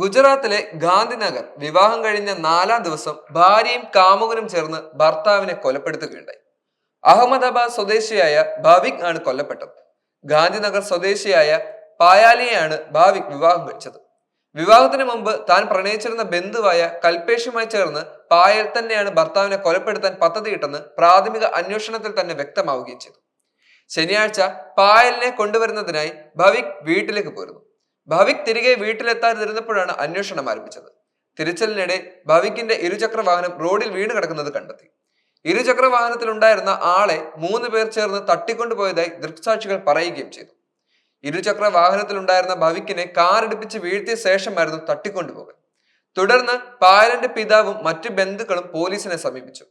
ഗുജറാത്തിലെ ഗാന്ധിനഗർ വിവാഹം കഴിഞ്ഞ നാലാം ദിവസം ഭാര്യയും കാമുകനും ചേർന്ന് ഭർത്താവിനെ കൊലപ്പെടുത്തുകയുണ്ടായി. അഹമ്മദാബാദ് സ്വദേശിയായ ഭാവിക് ആണ് കൊല്ലപ്പെട്ടത്. ഗാന്ധിനഗർ സ്വദേശിയായ പായാലിയെയാണ് ഭാവിക് വിവാഹം കഴിച്ചത്. വിവാഹത്തിന് മുമ്പ് താൻ പ്രണയിച്ചിരുന്ന ബന്ധുവായ കൽപേഷുമായി ചേർന്ന് പായൽ തന്നെയാണ് ഭർത്താവിനെ കൊലപ്പെടുത്താൻ പദ്ധതിയിട്ടെന്ന് പ്രാഥമിക അന്വേഷണത്തിൽ തന്നെ വ്യക്തമാവുകയും ചെയ്തു. ശനിയാഴ്ച പായലിനെ കൊണ്ടുവരുന്നതിനായി ഭവിക് വീട്ടിലേക്ക് പോരുന്നു ഭവിക് തിരികെ വീട്ടിലെത്താതിരുന്നപ്പോഴാണ് അന്വേഷണം ആരംഭിച്ചത്. തിരച്ചിലിനിടെ ഭവിക്കിന്റെ ഇരുചക്ര വാഹനം റോഡിൽ വീണ് കിടക്കുന്നത് കണ്ടെത്തി. ഇരുചക്ര വാഹനത്തിലുണ്ടായിരുന്ന ആളെ മൂന്ന് പേർ ചേർന്ന് തട്ടിക്കൊണ്ടുപോയതായി ദൃക്സാക്ഷികൾ പറയുകയും ചെയ്തു. ഇരുചക്ര വാഹനത്തിലുണ്ടായിരുന്ന ഭവിക്കിനെ കാറിടിപ്പിച്ച് വീഴ്ത്തിയ ശേഷമായിരുന്നു തട്ടിക്കൊണ്ടുപോകൽ. തുടർന്ന് പായലിന്റെ പിതാവും മറ്റു ബന്ധുക്കളും പോലീസിനെ സമീപിച്ചു.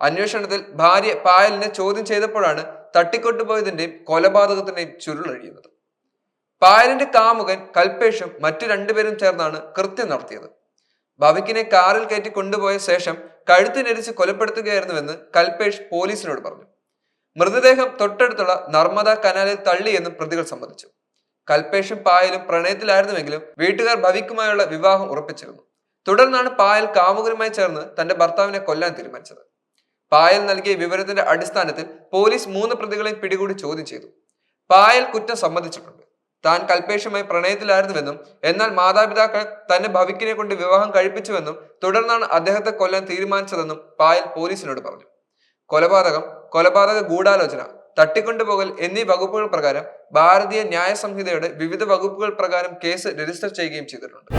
അന്വേഷണത്തിൽ ഭാര്യ പായലിനെ ചോദ്യം ചെയ്തപ്പോഴാണ് തട്ടിക്കൊണ്ടുപോയതിന്റെയും കൊലപാതകത്തിന്റെയും ചുരുളഴിയുന്നത്. പായലിന്റെ കാമുകൻ കൽപേഷും മറ്റു രണ്ടുപേരും ചേർന്നാണ് കൃത്യം നടത്തിയത്. ഭവിക്കിനെ കാറിൽ കയറ്റി കൊണ്ടുപോയ ശേഷം കഴുത്തിനരിച്ച് കൊലപ്പെടുത്തുകയായിരുന്നുവെന്ന് കൽപേഷ് പോലീസിനോട് പറഞ്ഞു. മൃതദേഹം തൊട്ടടുത്തുള്ള നർമ്മദ കനാലിൽ തള്ളിയെന്നും പ്രതികൾ സമ്മതിച്ചു. കൽപേഷും പായലും പ്രണയത്തിലായിരുന്നുവെങ്കിലും വീട്ടുകാർ ഭവിക്കുമായുള്ള വിവാഹം ഉറപ്പിച്ചിരുന്നു. തുടർന്നാണ് പായൽ കാമുകനുമായി ചേർന്ന് തന്റെ ഭർത്താവിനെ കൊല്ലാൻ തീരുമാനിച്ചത്. പായൽ നൽകിയ വിവരത്തിന്റെ അടിസ്ഥാനത്തിൽ പോലീസ് മൂന്ന് പ്രതികളെയും പിടികൂടി ചോദ്യം ചെയ്തു. പായൽ കുറ്റം സമ്മതിച്ചിട്ടുണ്ട്. താൻ കൽപ്പേഷുമായി പ്രണയത്തിലായിരുന്നുവെന്നും എന്നാൽ മാതാപിതാക്കൾ തന്നെ ഭവിക്കിനെ കൊണ്ട് വിവാഹം കഴിപ്പിച്ചുവെന്നും തുടർന്നാണ് അദ്ദേഹത്തെ കൊല്ലാൻ തീരുമാനിച്ചതെന്നും പായൽ പോലീസിനോട് പറഞ്ഞു. കൊലപാതകം കൊലപാതക ഗൂഢാലോചന തട്ടിക്കൊണ്ടുപോകൽ എന്നീ വകുപ്പുകൾ പ്രകാരം ഭാരതീയ ന്യായ സംഹിതയുടെ വിവിധ വകുപ്പുകൾ പ്രകാരം കേസ് രജിസ്റ്റർ ചെയ്യുകയും ചെയ്തിട്ടുണ്ട്.